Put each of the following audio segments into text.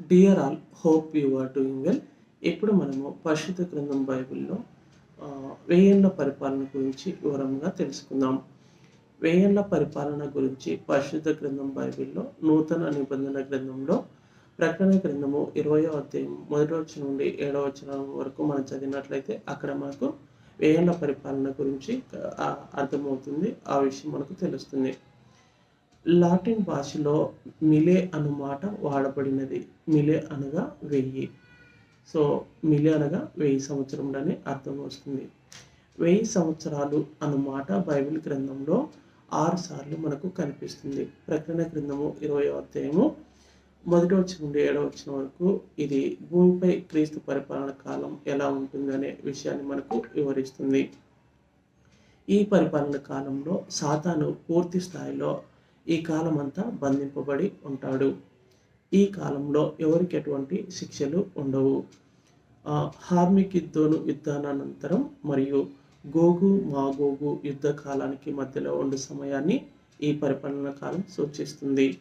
Dear all hope you are doing well ఇప్పుడు మనము పరిశుద్ధ గ్రంథం బైబిల్లో వేయన్ల పరిపాలన గురించి వివరంగా తెలుసుకుందాం. వేయన్ల పరిపాలన గురించి పరిశుద్ధ గ్రంథం బైబిల్లో నూతన నిబంధన గ్రంథంలో ప్రకటన గ్రంథము ఇరవయో అధ్యాయం మొదటి వచ్చిన నుండి ఏడవ వచ్చిన వరకు మనం చదివినట్లయితే అక్కడ మనకు వేయన్ల పరిపాలన గురించి అర్థమవుతుంది ఆ విషయం మనకు తెలుస్తుంది. లాటిన్ భాషలో మిలే అను మాట వాడబడినది. మిలే అనగా వెయ్యి. సో మిలే అనగా వెయ్యి సంవత్సరంలోనే అర్థం వస్తుంది. వెయ్యి సంవత్సరాలు అను మాట బైబిల్ గ్రంథంలో ఆరు సార్లు మనకు కనిపిస్తుంది. ప్రకటన గ్రంథము ఇరవై అధ్యాయము మొదటి వచ్చిన నుండి ఏడవ వచ్చిన వరకు ఇది భూమిపై క్రీస్తు పరిపాలన కాలం ఎలా ఉంటుందనే విషయాన్ని మనకు వివరిస్తుంది. ఈ పరిపాలన కాలంలో సాతాను పూర్తి స్థాయిలో ఈ కాలం అంతా బంధింపబడి ఉంటాడు. ఈ కాలంలో ఎవరికి ఎటువంటి శిక్షలు ఉండవు? హార్మిక్ హార్మికిద్దోను యుద్ధానంతరం మరియు గోగు మాగోగు యుద్ధ కాలానికి మధ్యలో ఉండే సమయాన్ని ఈ పరిపాలన కాలం సూచిస్తుంది.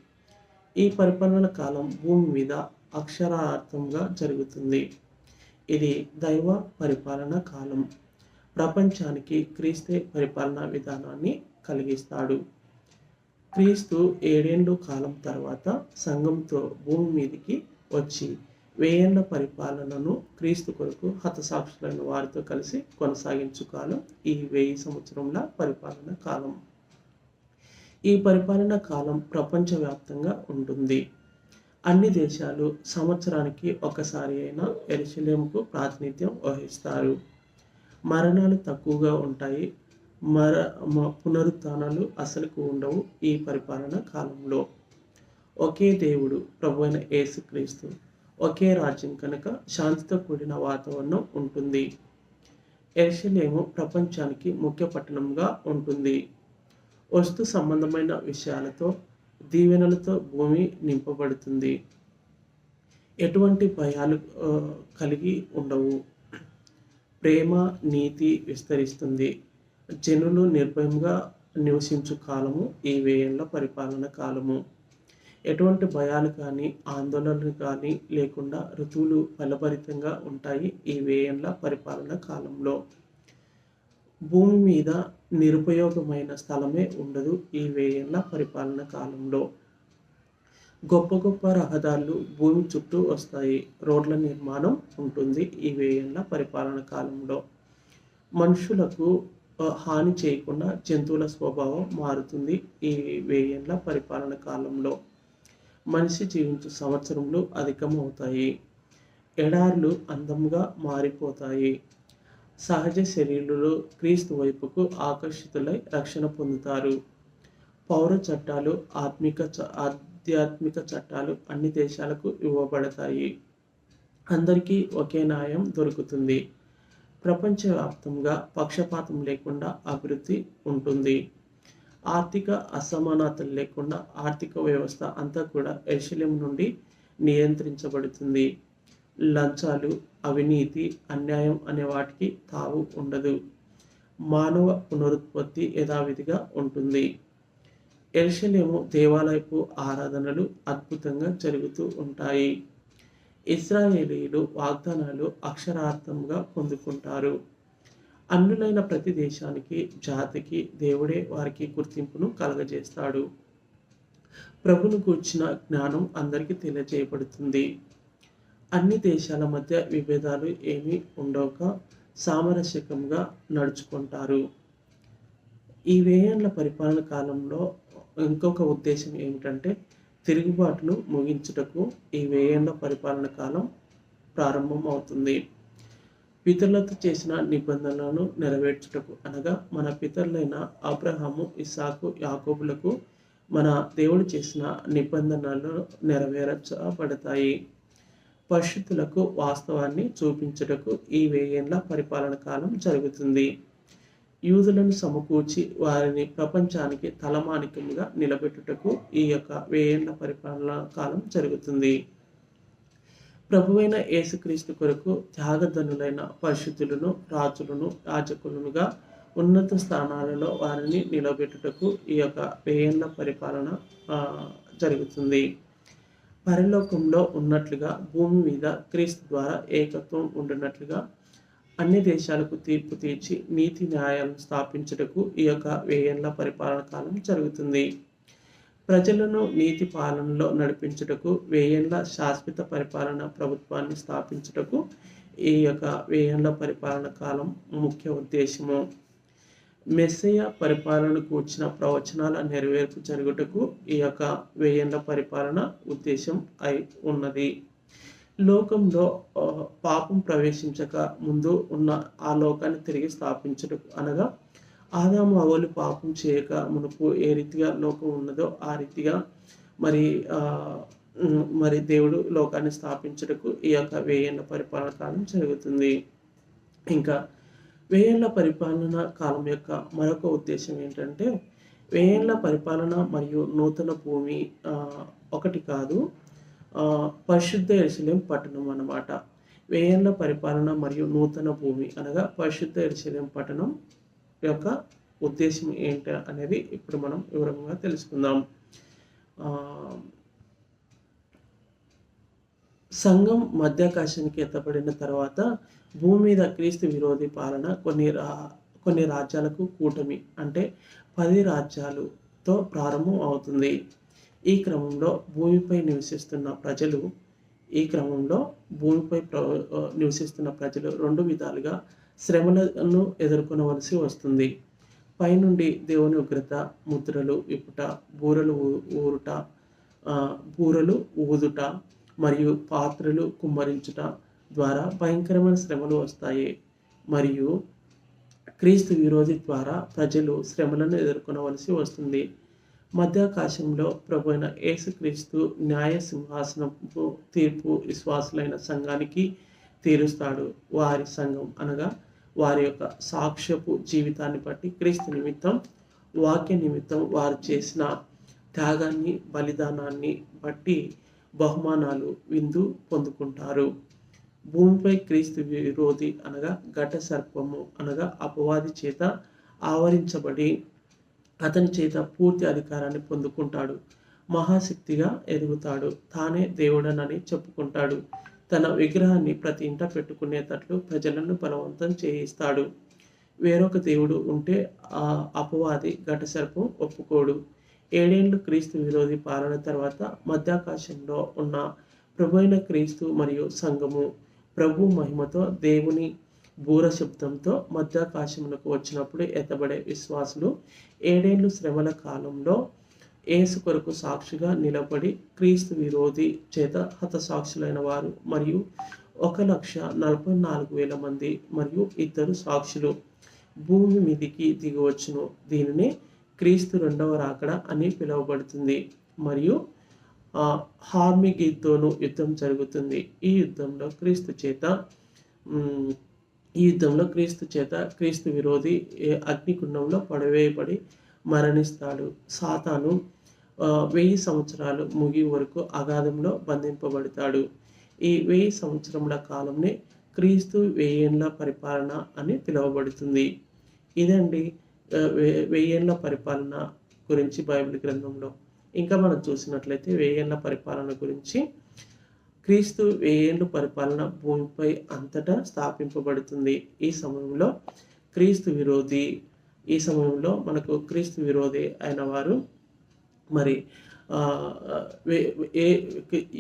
ఈ పరిపాలన కాలం భూమి మీద అక్షరార్థంగా జరుగుతుంది. ఇది దైవ పరిపాలన కాలం. ప్రపంచానికి క్రీస్తే పరిపాలనా విధానాన్ని కలిగిస్తాడు. క్రీస్తు ఏడేండు కాలం తర్వాత సంఘంతో భూమి మీదకి వచ్చి వేయేండ్ల పరిపాలనను క్రీస్తు కొరకు హతసాక్షులైన వారితో కలిసి కొనసాగించు కాలం ఈ వెయ్యి సంవత్సరంల పరిపాలన కాలం. ఈ పరిపాలన కాలం ప్రపంచవ్యాప్తంగా ఉంటుంది. అన్ని దేశాలు సంవత్సరానికి ఒకసారి అయినా ఎరుసలేంకు ప్రాతినిధ్యం వహిస్తారు. మరణాలు తక్కువగా ఉంటాయి. మర మ- అసలుకు ఉండవు ఈ పరిపాలన కాలంలో. ఒకే దేవుడు ప్రభు అయిన యేసుక్రీస్తు. ఒకే రాజ్యం కనుక శాంతితో కూడిన వాతావరణం ఉంటుంది. ఎరుషలేము ప్రపంచానికి ముఖ్య పట్టణంగా ఉంటుంది. వస్తు సంబంధమైన విషయాలతో దీవెనలతో భూమి నింపబడుతుంది. ఎటువంటి భయాలు కలిగి ఉండవు. ప్రేమ నీతి విస్తరిస్తుంది. జనులు నిర్భయంగా నివసించు కాలము ఈ వేయేళ్ళ పరిపాలన కాలము. ఎటువంటి భయాలు కానీ ఆందోళనలు కానీ లేకుండా ఋతువులు ఫలభరితంగా ఉంటాయి ఈ వేయంల పరిపాలన కాలంలో. భూమి మీద నిరుపయోగమైన స్థలమే ఉండదు ఈ వేయంల పరిపాలన కాలంలో. గొప్ప గొప్ప రహదారులు భూమి చుట్టూ వస్తాయి. రోడ్ల నిర్మాణం ఉంటుంది ఈ వేయంల పరిపాలన కాలంలో. మనుషులకు హాని చేయకుండా జంతువుల స్వభావం మారుతుంది ఈ వేయేళ్ళ పరిపాలన కాలంలో. మనిషి జీవించే సంవత్సరములు అధికమవుతాయి. ఎడార్లు అందంగా మారిపోతాయి. సహజ శరీరులు క్రీస్తు వైపుకు ఆకర్షితులై రక్షణ పొందుతారు. పౌర చట్టాలు ఆత్మిక చ- ఆధ్యాత్మిక చట్టాలు అన్ని దేశాలకు ఇవ్వబడతాయి. అందరికీ ఒకే న్యాయం దొరుకుతుంది. ప్రపంచవ్యాప్తంగా పక్షపాతం లేకుండా అభివృద్ధి ఉంటుంది. ఆర్థిక అసమానతలు లేకుండా ఆర్థిక వ్యవస్థ అంతా కూడా ఐశ్వర్యం నుండి నియంత్రించబడుతుంది. లంచాలు అవినీతి అన్యాయం అనే వాటికి తావు ఉండదు. మానవ పునరుత్పత్తి యథావిధిగా ఉంటుంది. ఎరుషలేము దేవాలయపు ఆరాధనలు అద్భుతంగా జరుగుతూ ఉంటాయి. ఇస్రాయేలీలు వాగ్దానాలు అక్షరార్థంగా పొందుకుంటారు. అన్నులైన ప్రతి దేశానికి జాతికి దేవుడే వారికి గుర్తింపును కలగజేస్తాడు. ప్రభును కూర్చిన జ్ఞానం అందరికీ తెలియజేయబడుతుంది. అన్ని దేశాల మధ్య విభేదాలు ఏమీ ఉండక సామరస్యకంగా నడుచుకుంటారు. ఈ వేయన్ల పరిపాలన కాలంలో ఇంకొక ఉద్దేశం ఏమిటంటే తిరుగుబాటును ముగించుటకు ఈ వేయేండ్ల పరిపాలన కాలం ప్రారంభం అవుతుంది పితరులతో చేసిన నిబంధనలను నెరవేర్చుటకు అనగా మన పితరులైన అబ్రహాము ఇసాకు యాకోబులకు మన దేవుడు చేసిన నిబంధనలు నెరవేర్చబడతాయి. పరిస్థితులకు వాస్తవాన్ని చూపించుటకు ఈ వేయేండ్ల పరిపాలన కాలం జరుగుతుంది. యూదులను సమకూర్చి వారిని ప్రపంచానికి తలమానికముగా నిలబెట్టుటకు ఈ యొక్క వేయేండ్ల పరిపాలన కాలం జరుగుతుంది. ప్రభువైన యేసుక్రీస్తు కొరకు త్యాగధనులైన పరిశుద్ధులను రాజులను యాజకులనుగా ఉన్నత స్థానాలలో వారిని నిలబెట్టుటకు ఈ యొక్క వేయేండ్ల పరిపాలన జరుగుతుంది. పరలోకంలో ఉన్నట్లుగా భూమి మీద క్రీస్తు ద్వారా ఏకత్వం ఉండినట్లుగా అన్ని దేశాలకు తీర్పు తీర్చి నీతి న్యాయాలను స్థాపించుటకు ఈ యొక్క వేయేండ్ల పరిపాలన కాలం జరుగుతుంది. ప్రజలను నీతి పాలనలో నడిపించుటకు వేయన్ల శాశ్వత పరిపాలన ప్రభుత్వాన్ని స్థాపించుటకు ఈ యొక్క వేయేండ్ల పరిపాలన కాలం ముఖ్య ఉద్దేశము. మెస్సయ పరిపాలనకు వచ్చిన ప్రవచనాల నెరవేర్పు జరుగుటకు ఈ యొక్క వేయేండ్ల పరిపాలన ఉద్దేశం అయి ఉన్నది. లోకంలో పాపం ప్రవేశించక ముందు ఉన్న ఆ లోకాన్ని తిరిగి స్థాపించటకు అనగా ఆదాము అవలు పాపం చేయక మునుపు ఏ రీతిగా లోకం ఉన్నదో ఆ రీతిగా మరి మరి దేవుడు లోకాన్ని స్థాపించటకు ఈ యొక్క వేయేళ్ళ పరిపాలన కాలం జరుగుతుంది. ఇంకా వేయళ్ళ పరిపాలన కాలం యొక్క మరొక ఉద్దేశం ఏంటంటే వేయళ్ళ పరిపాలన మరియు నూతన భూమి ఒకటి కాదు పరిశుద్ధ ఎరుసలేం పట్టణం అన్నమాట. వేయన్ల పరిపాలన మరియు నూతన భూమి అనగా పరిశుద్ధ ఎరుసలేం పట్టణం యొక్క ఉద్దేశం ఏంటి అనేది ఇప్పుడు మనం వివరంగా తెలుసుకుందాం. సంఘం మధ్యాకాశానికి ఎత్తబడిన తర్వాత భూమి మీద క్రీస్తు విరోధి పాలన కొన్ని రా కొన్ని రాజ్యాలకు కూటమి అంటే పది రాజ్యాలతో ప్రారంభం అవుతుంది. ఈ క్రమంలో భూమిపై నివసిస్తున్న ప్రజలు ఈ క్రమంలో భూమిపై ప్ర నివసిస్తున్న ప్రజలు రెండు విధాలుగా శ్రమలను ఎదుర్కొనవలసి వస్తుంది. పైనుండి దేవుని ఉగ్రత ముద్రలు విప్పుట బూరలు ఊరుట బూరలు ఊదుట మరియు పాత్రలు కుమ్మరించుట ద్వారా భయంకరమైన శ్రమలు వస్తాయి. మరియు క్రీస్తు విరోధి ద్వారా ప్రజలు శ్రమలను ఎదుర్కొనవలసి వస్తుంది. మధ్యాకాశంలో ప్రభు అయిన యేసుక్రీస్తు న్యాయ సింహాసనపు తీర్పు విశ్వాసులైన సంఘానికి తీరుస్తాడు. వారి సంఘం అనగా వారి యొక్క సాక్ష్యపు జీవితాన్ని బట్టి క్రీస్తు నిమిత్తం వాక్య నిమిత్తం వారు చేసిన త్యాగాన్ని బలిదానాన్ని బట్టి బహుమానాలు విందు పొందుకుంటారు. భూమిపై క్రీస్తు విరోధి అనగా ఘట సర్పము అనగా అపవాది చేత ఆవరించబడి అతని చేత పూర్తి అధికారాన్ని పొందుకుంటాడు. మహాశక్తిగా ఎదుగుతాడు. తానే దేవుడనని చెప్పుకుంటాడు. తన విగ్రహాన్ని ప్రతి ఇంట పెట్టుకునేటట్లు ప్రజలను బలవంతం చేయిస్తాడు. వేరొక దేవుడు ఉంటే ఆ అపవాది ఘటసర్పం ఒప్పుకోడు. ఏడేళ్ళు క్రీస్తు విరోధి పాలన తర్వాత మధ్యాకాశంలో ఉన్న ప్రభు క్రీస్తు మరియు సంఘము ప్రభు మహిమతో దేవుని బూర శబ్దంతో మధ్యాకాశమునకు వచ్చినప్పుడు ఎత్తబడే విశ్వాసులు ఏడేళ్ళు శ్రమల కాలంలో ఏసు కొరకు సాక్షిగా నిలబడి క్రీస్తు విరోధి చేత హతసాక్షులైన వారు మరియు ఒక లక్ష నలభై నాలుగు వేల మంది మరియు ఇద్దరు సాక్షులు భూమి మీదికి దిగవచ్చును దీనిని క్రీస్తు రెండవ రాకడ అని పిలువబడుతుంది. మరియు హార్మిగిద్దోను యుద్ధం జరుగుతుంది. ఈ యుద్ధంలో క్రీస్తు చేత ఈ యుద్ధంలో క్రీస్తు చేత క్రీస్తు విరోధి అగ్నికుండంలో పడవేయబడి మరణిస్తాడు. సాతాను వెయ్యి సంవత్సరాలు ముగి వరకు అగాధంలో బంధింపబడతాడు. ఈ వెయ్యి సంవత్సరముల కాలంనే క్రీస్తు వెయ్యేండ్ల పరిపాలన అని పిలువబడుతుంది. ఇదండి ఆ, వెయ్యేండ్ల పరిపాలన గురించి బైబిల్ గ్రంథంలో. ఇంకా మనం చూసినట్లయితే వెయ్యేండ్ల పరిపాలన గురించి క్రీస్తు వెయ్యేండ్ల పరిపాలన భూమిపై అంతటా స్థాపింపబడుతుంది. ఈ సమయంలో క్రీస్తు విరోధి ఈ సమయంలో మనకు క్రీస్తు విరోధి అయిన వారు మరి ఏ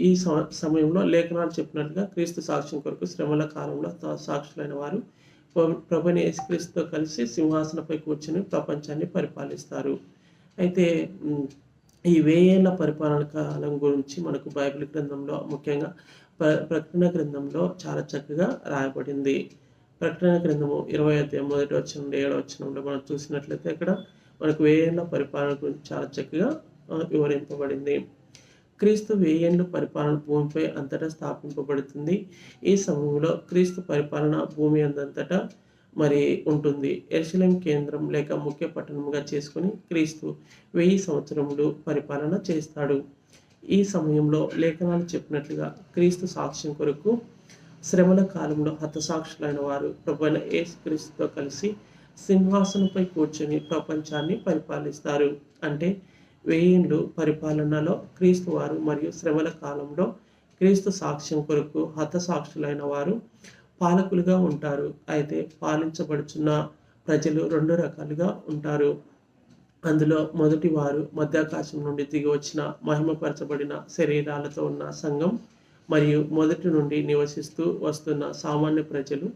ఈ సమయంలో లేఖనాలు చెప్పినట్టుగా క్రీస్తు సాక్ష్యం కొరకు శ్రమల కాలంలో సాక్షులైన వారు ప్ర- ప్రభుని యేసుక్రీస్తుతో కలిసి సింహాసనపై కూర్చొని ప్రపంచాన్ని పరిపాలిస్తారు. అయితే ఈ వేయేళ్ళ పరిపాలన కాలం గురించి మనకు బైబిల్ గ్రంథంలో ముఖ్యంగా ప్రకటన గ్రంథంలో చాలా చక్కగా రాయబడింది. ప్రకటన గ్రంథము ఇరవై అధ్యాయం మొదటి వచ్చిన ఏడవ మనం చూసినట్లయితే అక్కడ మనకు వేయేళ్ళ పరిపాలన గురించి చాలా చక్కగా వివరింపబడింది. క్రీస్తు వెయ్యేండ్ల పరిపాలన భూమిపై అంతటా స్థాపింపబడుతుంది. ఈ సమయంలో క్రీస్తు పరిపాలన భూమి అందంతటా మరి ఉంటుంది. ఎరుసలేం కేంద్రం లేక ముఖ్య పట్టణంగా చేసుకుని క్రీస్తు వెయ్యి సంవత్సరములు పరిపాలన చేస్తాడు. ఈ సమయంలో లేఖనాలు చెప్పినట్లుగా క్రీస్తు సాక్ష్యం కొరకు శ్రమల కాలంలో హతసాక్షులైన వారు ప్రభుత్వ అయిన కలిసి సింహాసనంపై కూర్చొని ప్రపంచాన్ని పరిపాలిస్తారు. అంటే వెయ్యిండ్లు పరిపాలనలో క్రీస్తు వారు మరియు శ్రమల కాలంలో క్రీస్తు సాక్ష్యం కొరకు హతసాక్షులైన వారు పాలకులుగా ఉంటారు. అయితే పాలించబడుచున్న ప్రజలు రెండు రకాలుగా ఉంటారు. అందులో మొదటి వారు మధ్యాకాశం నుండి దిగి వచ్చిన మహిమపరచబడిన శరీరాలతో ఉన్న సంఘం మరియు మొదటి నుండి నివసిస్తూ వస్తున్న సామాన్య ప్రజలు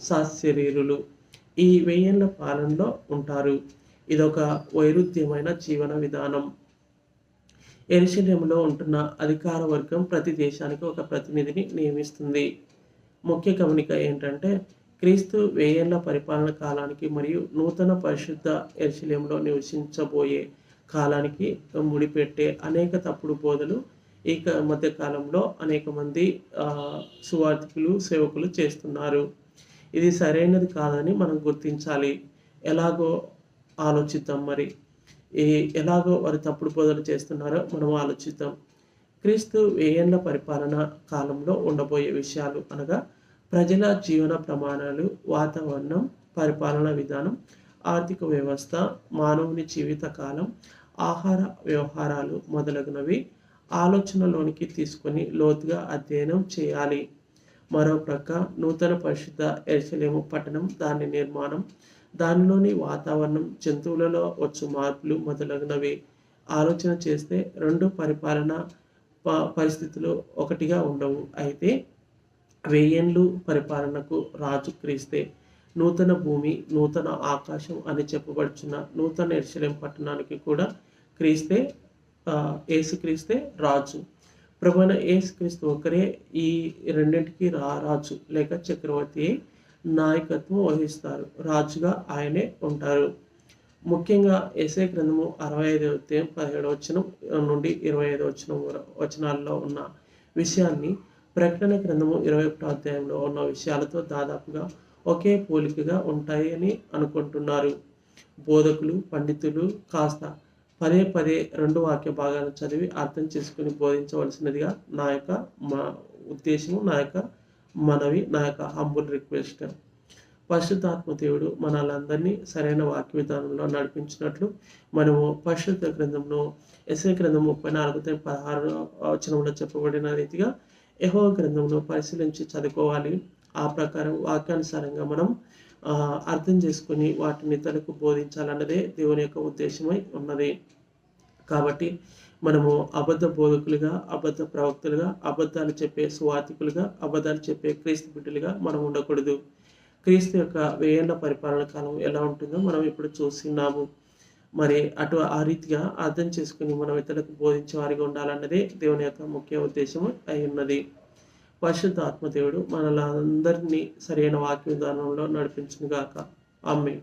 సశరీరులు. ఈ వెయ్యేళ్ళ పాలనలో ఉంటారు. ఇదొక వైరుధ్యమైన జీవన విధానం. ఎరుశల్యంలో ఉంటున్న అధికార వర్గం ప్రతి దేశానికి ఒక ప్రతినిధిని నియమిస్తుంది. ముఖ్య గమనిక ఏంటంటే క్రీస్తు వేయేళ్ళ పరిపాలన కాలానికి మరియు నూతన పరిశుద్ధ ఎరుశల్యంలో నివసించబోయే కాలానికి ముడిపెట్టే అనేక తప్పుడు బోధలు ఈ మధ్య కాలంలో అనేక మంది సువార్థికులు సేవకులు చేస్తున్నారు. ఇది సరైనది కాదని మనం గుర్తించాలి. ఎలాగో ఆలోచిద్దాం మరి. ఈ ఎలాగో వారు తప్పుడు బోధలు చేస్తున్నారో మనం ఆలోచిద్దాం. క్రీస్తు వేయేళ్ళ పరిపాలన కాలంలో ఉండబోయే విషయాలు అనగా ప్రజల జీవన ప్రమాణాలు వాతావరణం పరిపాలన విధానం ఆర్థిక వ్యవస్థ మానవుని జీవిత కాలం ఆహార వ్యవహారాలు మొదలగునవి ఆలోచనలోనికి తీసుకొని లోతుగా అధ్యయనం చేయాలి. మరో ప్రక్క నూతన పరిశుద్ధ ఎర్చలేము పట్టణం దాని నిర్మాణం దానిలోని వాతావరణం జంతువులలో వచ్చు మార్పులు మొదలగునవి. ఆలోచన చేస్తే రెండు పరిపాలన పరిస్థితులు ఒకటిగా ఉండవు. అయితే వేయన్లు పరిపాలనకు రాజు క్రీస్తే నూతన భూమి నూతన ఆకాశం అని చెప్పబడుచున్న నూతన ఎర్శలేం పట్టణానికి కూడా క్రీస్తే ఏసుక్రీస్తే రాజు. ప్రభుణ ఏసుక్రీస్తు ఒకరే ఈ రెండింటికి రా రాజు లేక చక్రవర్తి నాయకత్వం వహిస్తారు. రాజుగా ఆయనే ఉంటారు. ముఖ్యంగా ఎస్ఏ గ్రంథము అరవై ఐదు అధ్యాయం పదిహేడు వచనం నుండి ఇరవై ఐదు వచనం వచనాల్లో ఉన్న విషయాన్ని ప్రకటన గ్రంథము ఇరవై ఒకటో అధ్యాయంలో ఉన్న విషయాలతో దాదాపుగా ఒకే పోలికగా ఉంటాయని అనుకుంటున్నారు. బోధకులు పండితులు కాస్త పదే పదే రెండు వాక్య భాగాలు చదివి అర్థం చేసుకుని బోధించవలసినదిగా నా యొక్క మా ఉద్దేశము నా యొక్క మనవి నా యొక్క హంబుల్ రిక్వెస్ట్ దేవుడు మనలందరినీ సరైన వాక్య విధానంలో నడిపించినట్లు మనము పరిశుద్ధ గ్రంథంలో ఎస్ఐ గ్రంథం ముప్పై నాలుగు పదహారు వచనంలో చెప్పబడిన రీతిగా యహో గ్రంథంలో పరిశీలించి చదువుకోవాలి. ఆ ప్రకారం వాక్యానుసారంగా మనం అర్థం చేసుకుని వాటిని ఇతరులకు బోధించాలన్నదే దేవుని యొక్క ఉద్దేశమై ఉన్నది. కాబట్టి మనము అబద్ధ బోధకులుగా అబద్ధ ప్రవక్తలుగా అబద్ధాలు చెప్పే సువాతికులుగా అబద్ధాలు చెప్పే క్రీస్తు బిడ్డలుగా మనం ఉండకూడదు. క్రీస్తు యొక్క వేయేళ్ళ పరిపాలన కాలం ఎలా ఉంటుందో మనం ఇప్పుడు చూస్తున్నాము. మరి అటు ఆ రీతిగా అర్థం చేసుకుని మనం ఇతరులకు బోధించే వారిగా ఉండాలన్నదే దేవుని యొక్క ముఖ్య ఉద్దేశం అయి ఉన్నది. పరిశుద్ధ ఆత్మదేవుడు మనలందరినీ సరైన వాక్య విధానంలో నడిపించుగాక అమ్మే